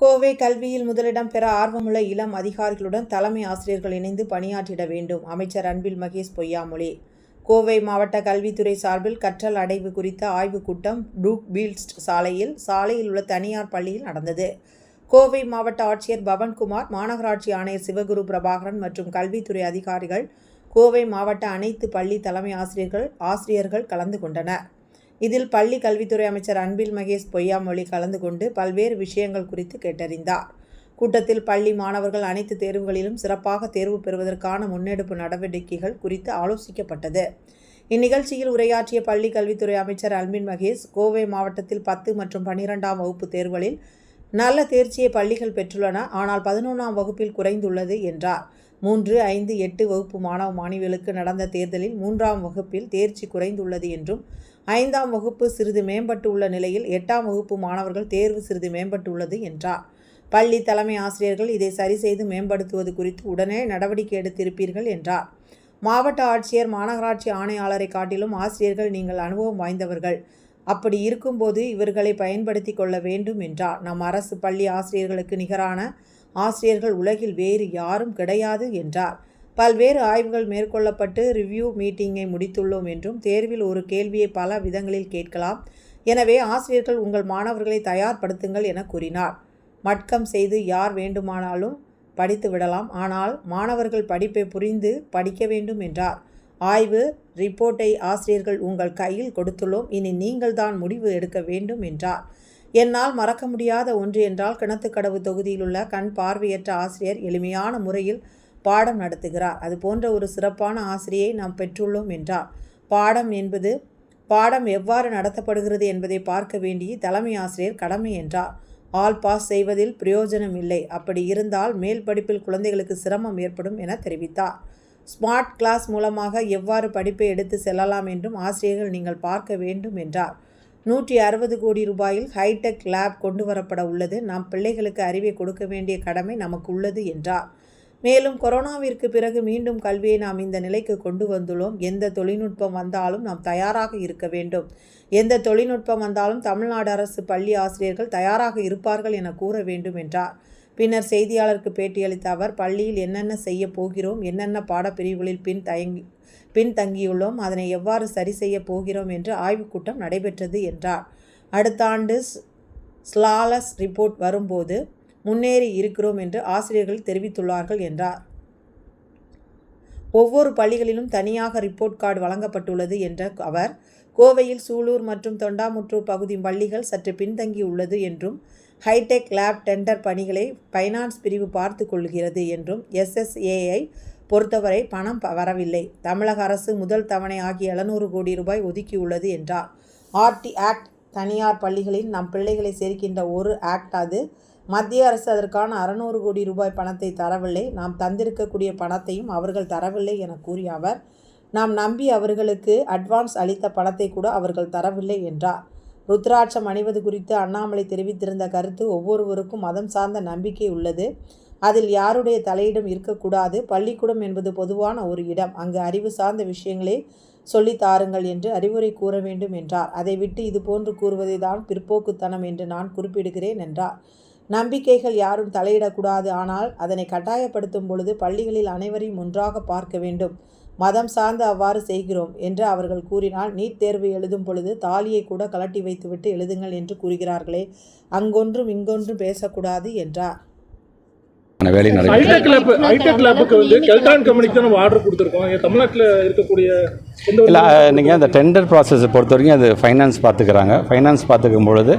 கோவை கல்வியில் முதலிடம் பெற ஆர்வமுள்ள இளம் அதிகாரிகளுடன் தலைமை ஆசிரியர்கள் இணைந்து பணியாற்றிட வேண்டும். அமைச்சர் அன்பில் மகேஷ் பொய்யாமொழி. கோவை மாவட்ட கல்வித்துறை சார்பில் கற்றல் அடைவு குறித்த ஆய்வுக் கூட்டம் டூக் பீல்ஸ்ட் சாலையில் சாலையில் உள்ள தனியார் பள்ளியில் நடந்தது. கோவை மாவட்ட ஆட்சியர் பவன்குமார் மாநகராட்சி ஆணையர் சிவகுரு பிரபாகரன் மற்றும் கல்வித்துறை அதிகாரிகள் கோவை மாவட்ட அனைத்து பள்ளி தலைமை ஆசிரியர்கள் ஆசிரியர்கள் கலந்து கொண்டனர். இதில் பள்ளி கல்வித்துறை அமைச்சர் அன்பில் மகேஷ் பொய்யாமொழி கலந்து கொண்டு பல்வேறு விஷயங்கள் குறித்து கேட்டறிந்தார். கூட்டத்தில் பள்ளி மாணவர்கள் அனைத்து தேர்வுகளிலும் சிறப்பாக தேர்வு பெறுவதற்கான முன்னெடுப்பு நடவடிக்கைகள் குறித்து ஆலோசிக்கப்பட்டது. இந்நிகழ்ச்சியில் உரையாற்றிய பள்ளி கல்வித்துறை அமைச்சர் அன்பின் மகேஷ் கோவை மாவட்டத்தில் பத்து மற்றும் பன்னிரெண்டாம் வகுப்பு தேர்வுகளில் நல்ல தேர்ச்சியை பள்ளிகள் பெற்றுள்ளன. ஆனால் பதினொன்றாம் வகுப்பில் குறைந்துள்ளது என்றார். மூன்று ஐந்து எட்டு வகுப்பு மாணவ மாணவிகளுக்கு நடந்த தேர்தலில் மூன்றாம் வகுப்பில் தேர்ச்சி குறைந்துள்ளது என்றும் ஐந்தாம் வகுப்பு சிறிது மேம்பட்டு உள்ள நிலையில் எட்டாம் வகுப்பு மாணவர்கள் தேர்வு சிறிது மேம்பட்டுள்ளது என்றார். பள்ளி தலைமை ஆசிரியர்கள் இதை சரி செய்து மேம்படுத்துவது குறித்து உடனே நடவடிக்கை எடுத்திருப்பீர்கள் என்றார். மாவட்ட ஆட்சியர் மாநகராட்சி ஆணையாளரை காட்டிலும் ஆசிரியர்கள் நீங்கள் அனுபவம் வாய்ந்தவர்கள். அப்படி இருக்கும்போது இவர்களை பயன்படுத்தி கொள்ள வேண்டும் என்றார். நம் அரசு பள்ளி ஆசிரியர்களுக்கு நிகரான ஆசிரியர்கள் உலகில் வேறு யாரும் கிடையாது என்றார். பல்வேறு ஆய்வுகள் மேற்கொள்ளப்பட்டு ரிவ்யூ மீட்டிங்கை முடித்துள்ளோம் என்றும் தேர்வில் ஒரு கேள்வியை பல விதங்களில் கேட்கலாம். எனவே ஆசிரியர்கள் உங்கள் மாணவர்களை தயார்படுத்துங்கள் என கூறினார். மட்கம் செய்து யார் வேண்டுமானாலும் படித்து விடலாம். ஆனால் மாணவர்கள் படிப்பை புரிந்து படிக்க வேண்டும் என்றார். ஆய்வு ரிப்போர்ட்டை ஆசிரியர்கள் உங்கள் கையில் கொடுத்துள்ளோம். இனி நீங்கள் தான் முடிவு எடுக்க வேண்டும் என்றார். என்னால் மறக்க முடியாத ஒன்று என்றால் கிணத்துக்கடவு தொகுதியில் உள்ள கண் பார்வையற்ற ஆசிரியர் எளிமையான முறையில் பாடம் நடத்துகிறார். அது போன்ற ஒரு சிறப்பான ஆசிரியை நாம் பெற்றுள்ளோம் என்றார். பாடம் என்பது பாடம் எவ்வாறு நடத்தப்படுகிறது என்பதை பார்க்க வேண்டிய தலைமை ஆசிரியர் கடமை என்றார். ஆல் பாஸ் செய்வதில் பிரயோஜனம் இல்லை. அப்படி இருந்தால் மேல் படிப்பில் குழந்தைகளுக்கு சிரமம் ஏற்படும் என தெரிவித்தார். ஸ்மார்ட் கிளாஸ் மூலமாக எவ்வாறு படிப்பை எடுத்து செல்லலாம் என்றும் ஆசிரியர்கள் நீங்கள் பார்க்க வேண்டும் என்றார். நூற்றி அறுபது கோடி ரூபாயில் ஹைடெக் லேப் கொண்டு வரப்பட உள்ளது. நாம் பிள்ளைகளுக்கு அறிவை கொடுக்க வேண்டிய கடமை நமக்கு உள்ளது என்றார். மேலும் கொரோனாவிற்கு பிறகு மீண்டும் கல்வியை நாம் இந்த நிலைக்கு கொண்டு வந்துள்ளோம். எந்த தொழில்நுட்பம் வந்தாலும் நாம் தயாராக இருக்க வேண்டும். எந்த தொழில்நுட்பம் வந்தாலும் தமிழ்நாடு அரசு பள்ளி ஆசிரியர்கள் தயாராக இருப்பார்கள் என கூற வேண்டும் என்றார். பின்னர் செய்தியாளருக்கு பேட்டியளித்த அவர் பள்ளியில் என்னென்ன செய்ய போகிறோம் என்னென்ன பாடப்பிரிவுகளில் பின் தயங்கி பின்தங்கியுள்ளோம். அதனை எவ்வாறு சரி செய்ய போகிறோம் என்று ஆய்வுக்கூட்டம் நடைபெற்றது என்றார். அடுத்த ஆண்டு ஸ்லாலஸ் ரிப்போர்ட் வரும்போது முன்னேறி இருக்கிறோம் என்று ஆசிரியர்கள் தெரிவித்துள்ளார்கள் என்றார். ஒவ்வொரு பள்ளிகளிலும் தனியாக ரிப்போர்ட் கார்டு வழங்கப்பட்டுள்ளது என்ற அவர் கோவையில் சூலூர் மற்றும் தொண்டாமுற்றூர் பகுதி பள்ளிகள் சற்று பின்தங்கியுள்ளது என்றும் ஹைடெக் லேப் டெண்டர் பணிகளை ஃபைனான்ஸ் பிரிவு பார்த்து கொள்கிறது என்றும் எஸ்எஸ்ஏஐ பொறுத்தவரை பணம் வரவில்லை. தமிழக அரசு முதல் தவணை ஆகிய எழுநூறு கோடி ரூபாய் ஒதுக்கியுள்ளது என்றார். ஆர்டி ஆக்ட் தனியார் பள்ளிகளில் நம் பிள்ளைகளை சேர்க்கின்ற ஒரு ஆக்ட் அது. மத்திய அரசு அதற்கான அறநூறு கோடி ரூபாய் பணத்தை தரவில்லை. நாம் தந்திருக்கக்கூடிய பணத்தையும் அவர்கள் தரவில்லை என கூறிய அவர் நாம் நம்பி அவர்களுக்கு அட்வான்ஸ் அளித்த பணத்தை கூட அவர்கள் தரவில்லை என்றார். ருத்ராட்சம் அணிவது குறித்து அண்ணாமலை தெரிவித்திருந்த கருத்து ஒவ்வொருவருக்கும் மதம் சார்ந்த நம்பிக்கை உள்ளது. அதில் யாருடைய தலையிடம் இருக்கக்கூடாது? பள்ளிக்கூடம் என்பது பொதுவான ஒரு இடம். அங்கு அறிவு சார்ந்த விஷயங்களே சொல்லி தாருங்கள் என்று அறிவுரை கூற வேண்டும் என்றார். அதை விட்டு இது போன்று கூறுவதை தான் பிற்போக்குத்தனம் என்று நான் குறிப்பிடுகிறேன் என்றார். நம்பிக்கைகள் யாரும் தலையிடக்கூடாது. ஆனால் அதனை கட்டாயப்படுத்தும் பொழுது பள்ளிகளில் அனைவரையும் ஒன்றாக பார்க்க வேண்டும். மதம் சார்ந்து அவ்வாறு செய்கிறோம் என்று அவர்கள் கூறினால் நீட் தேர்வு எழுதும் பொழுது தாலியை கூட கலட்டி வைத்துவிட்டு எழுதுங்கள் என்று கூறுகிறார்களே அங்கொன்றும் இங்கொன்றும் பேசக்கூடாது என்றார். வேலை லேப்புக்கு வந்து கெல்டான் கம்பெனிக்கு தான் நம்ம ஆர்டர் கொடுத்துருக்கோம். தமிழ்நாட்டில் இருக்கக்கூடிய இல்லை நீங்கள் அந்த டெண்டர் ப்ராசஸை பொறுத்த வரைக்கும் அது ஃபைனான்ஸ் பார்த்துக்கிறாங்க. ஃபைனான்ஸ் பார்த்துக்கும் பொழுது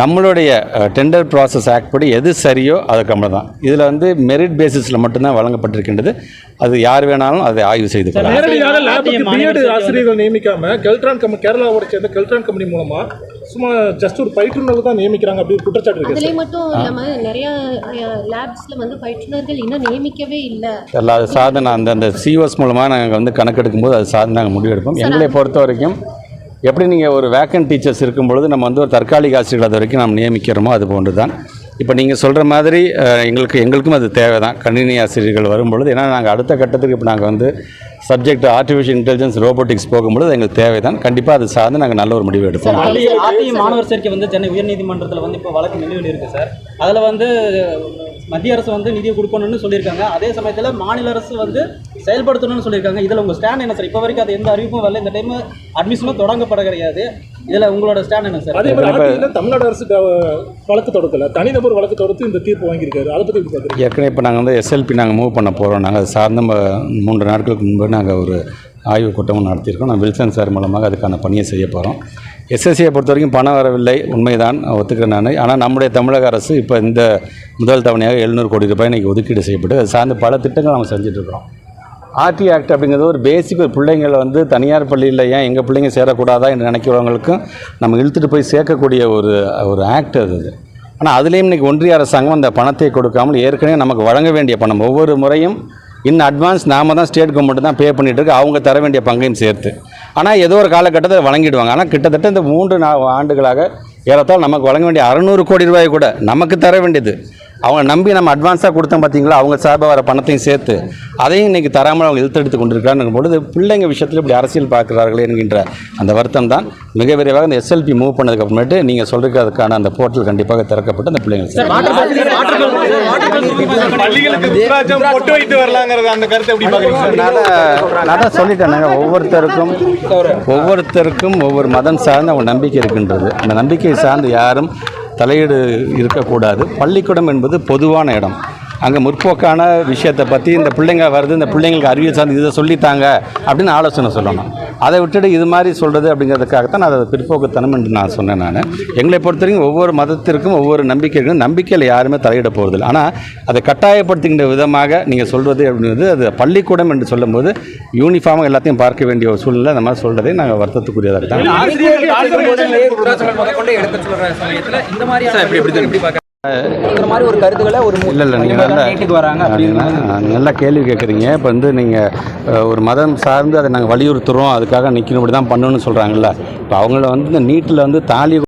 நம்மளுடைய டெண்டர் ப்ராசஸ் ஆக்ட் படி எது சரியோ அது கம்பளம் தான் இதில் வந்து மெரிட் பேசிஸில் மட்டும்தான் வழங்கப்பட்டிருக்கின்றது. அது யார் வேணாலும் அதை ஆய்வு செய்து பிஎட் ஆசிரியர்கள் நியமிக்காம கெல்ட்ரான் கம்பெனி கேரளாவோட சேர்ந்த கெல்ட்ரான் கம்பெனி மூலமா சும்மா ஜஸ்ட் ஒரு பயிற்றுநர்கள் தான் நியமிக்கிறாங்க அப்படி ஒரு குற்றச்சாட்டு இருக்கு அதுலேயும் மட்டும் இல்லாமல் நிறைய லேப்ஸில் வந்து பயிற்றுனர்கள் இன்னும் நியமிக்கவே இல்லை. எல்லா நான் அந்த அந்த சிஓஸ் மூலமாக நாங்கள் வந்து கணக்கெடுக்கும் போது அது சார்ந்து நாங்கள் முடிவெடுப்போம். எங்களை பொறுத்த வரைக்கும் எப்படி நீங்கள் ஒரு வேக்கன்ட் டீச்சர்ஸ் இருக்கும் பொழுது நம்ம வந்து ஒரு தற்காலிக ஆசிரியர்கள் அது வரைக்கும் நாம் நியமிக்கிறோமோ அது போன்று தான் இப்போ நீங்கள் சொல்கிற மாதிரி எங்களுக்கு எங்களுக்கும் அது தேவை தான் கணினி ஆசிரியர்கள் வரும்பொழுது ஏன்னா நாங்கள் அடுத்த கட்டத்துக்கு இப்போ நாங்கள் வந்து சப்ஜெக்ட் ஆர்டிஃபிஷியல் இன்டெலிஜென்ஸ் ரோபோட்டிக்ஸ் போகும்பொழுது எங்களுக்கு தேவை தான் கண்டிப்பாக அது சார்ந்து நாங்கள் நல்ல ஒரு முடிவு எடுப்போம். மாணவர் சேர்க்கை வந்து சென்னை உயர்நீதிமன்றத்தில் வந்து இப்போ வழக்கு நிலுவையில் இருக்குது சார். அதில் வந்து மத்திய அரசு வந்து நிதியை கொடுக்கணும்னு சொல்லியிருக்காங்க. அதே சமயத்தில் மாநில அரசு வந்து செயல்படுத்தணும்னு சொல்லியிருக்காங்க. இதில் உங்கள் ஸ்டாண்ட் என்ன சார்? இப்போ வரைக்கும் அது எந்த அறிவிப்பும் வரல. இந்த டைம் அட்மிஷனும் தொடங்கப்பட கிடையாது. இதில் உங்களோட ஸ்டாண்ட் என்ன சார் அதே மாதிரி தமிழ்நாடு அரசு வழக்கு தொடுக்கல. தனிநபர் வழக்கு தொடுத்து இந்த தீர்ப்பு வாங்கியிருக்காரு. அதை பத்தி எப்படி பார்க்குறீங்க? ஏற்கனவே இப்போ நாங்கள் வந்து எஸ்எல்பி நாங்கள் மூவ் பண்ண போகிறோம் நாங்கள் அது சார்ந்த மூன்று நாட்களுக்கு முன்பு நாங்கள் ஒரு ஆய்வு கூட்டமும் நடத்தியிருக்கோம். நான் வில்சன் சார் மூலமாக அதுக்கான பணியை செய்ய போகிறோம் எஸ்எஸ்சியை பொறுத்த வரைக்கும் பணம் வரவில்லை. உண்மைதான். ஒத்துக்கிறேன் நான். ஆனால் நம்முடைய தமிழக அரசு இப்போ இந்த முதல் தவணையாக எழுநூறு கோடி ரூபாய் இன்றைக்கி ஒதுக்கீடு செய்யப்பட்டு அது சார்ந்த பல திட்டங்கள் நம்ம செஞ்சுட்டு இருக்கிறோம். ஆர்டி ஆக்ட் அப்படிங்கிறது ஒரு பேசிக் ஒரு பிள்ளைங்களை வந்து தனியார் பள்ளியில் ஏன் எங்கள் பிள்ளைங்க சேரக்கூடாதா என்று நினைக்கிறவங்களுக்கும் நம்ம இழுத்துட்டு போய் சேர்க்கக்கூடிய ஒரு ஒரு ஆக்ட் அது ஆனால் அதுலேயும் இன்றைக்கி ஒன்றிய அரசாங்கம் அந்த பணத்தை கொடுக்காமல் ஏற்கனவே நமக்கு வழங்க வேண்டிய பணம். ஒவ்வொரு முறையும் இன் அட்வான்ஸ் நாம தான் ஸ்டேட் கவர்மெண்ட் தான் பே பண்ணிட்டு இருக்கு. அவங்க தர வேண்டிய பங்கையும் சேர்த்து. ஆனால் ஏதோ ஒரு காலகட்டத்தில் வழங்கிடுவாங்க. ஆனால் கிட்டத்தட்ட இந்த மூன்று நா ஆண்டுகளாக ஏறத்தால் நமக்கு வழங்க வேண்டிய அறநூறு கோடி ரூபாய் கூட நமக்கு தர வேண்டியது. அவங்க நம்பி நம்ம அட்வான்ஸாக கொடுத்தோம் பார்த்தீங்களா அவங்க சார்பாக வர பணத்தையும் சேர்த்து அதையும் இன்றைக்கி தராமல் அவங்க இழுத்தெடுத்து கொண்டிருக்காங்க பொழுது பிள்ளைங்க விஷயத்தில் இப்படி அரசியல் பார்க்குறார்களே என்கின்ற அந்த வருத்தம் தான். மிக விரைவாக இந்த எஸ்எல்பி மூவ் பண்ணதுக்கு அப்புறமேட்டு நீங்கள் சொல்கிறதுக்கு அதுக்கான அந்த போர்ட்டல் கண்டிப்பாக திறக்கப்பட்டு அந்த பிள்ளைங்க சொல்லிட்டேன் ஒவ்வொருத்தருக்கும் ஒவ்வொருத்தருக்கும் ஒவ்வொரு மதம் சார்ந்து அவங்க நம்பிக்கை இருக்கின்றது. அந்த நம்பிக்கையை சார்ந்து யாரும் தலையீடு இருக்கக்கூடாது. பள்ளிக்கூடம் என்பது பொதுவான இடம். அங்கே முற்போக்கான விஷயத்தை பற்றி இந்த பிள்ளைங்க வருது இந்த பிள்ளைங்களுக்கு அறிவியல் சார்ந்து இதை சொல்லித்தாங்க அப்படின்னு ஆலோசனை சொல்லணும். அதை விட்டுட்டு இது மாதிரி சொல்கிறது அப்படிங்கிறதுக்காகத்தான் நான் அதை பிற்போக்குத்தனம் என்று நான் சொன்னேன் நான் எங்களை பொறுத்த வரைக்கும் ஒவ்வொரு மதத்திற்கும் ஒவ்வொரு நம்பிக்கைக்கும் நம்பிக்கையில் யாருமே தலையிட போகிறதில்ல ஆனால் அதை கட்டாயப்படுத்துகின்ற விதமாக நீங்கள் சொல்கிறது அப்படிங்கிறது அது பள்ளிக்கூடம் என்று சொல்லும்போது யூனிஃபார்மாக எல்லாத்தையும் பார்க்க வேண்டிய ஒரு சூழ்நிலை அந்த மாதிரி சொல்கிறதே நாங்கள் வருத்தத்துக்குரியதாக தான் இந்த மாதிரி ஒரு கருத்துக்களை ஒரு இல்லை இல்லை நீங்கள் நல்லா வராங்க கேள்வி கேட்குறீங்க இப்போ வந்து நீங்கள் ஒரு மதம் சார்ந்து அதை நாங்கள் வலியுறுத்துகிறோம் அதுக்காக நிற்கணும் இப்படி தான் பண்ணணும்னு சொல்கிறாங்கல்ல இப்போ அவங்கள வந்து இந்த நீட்டில் வந்து தாலி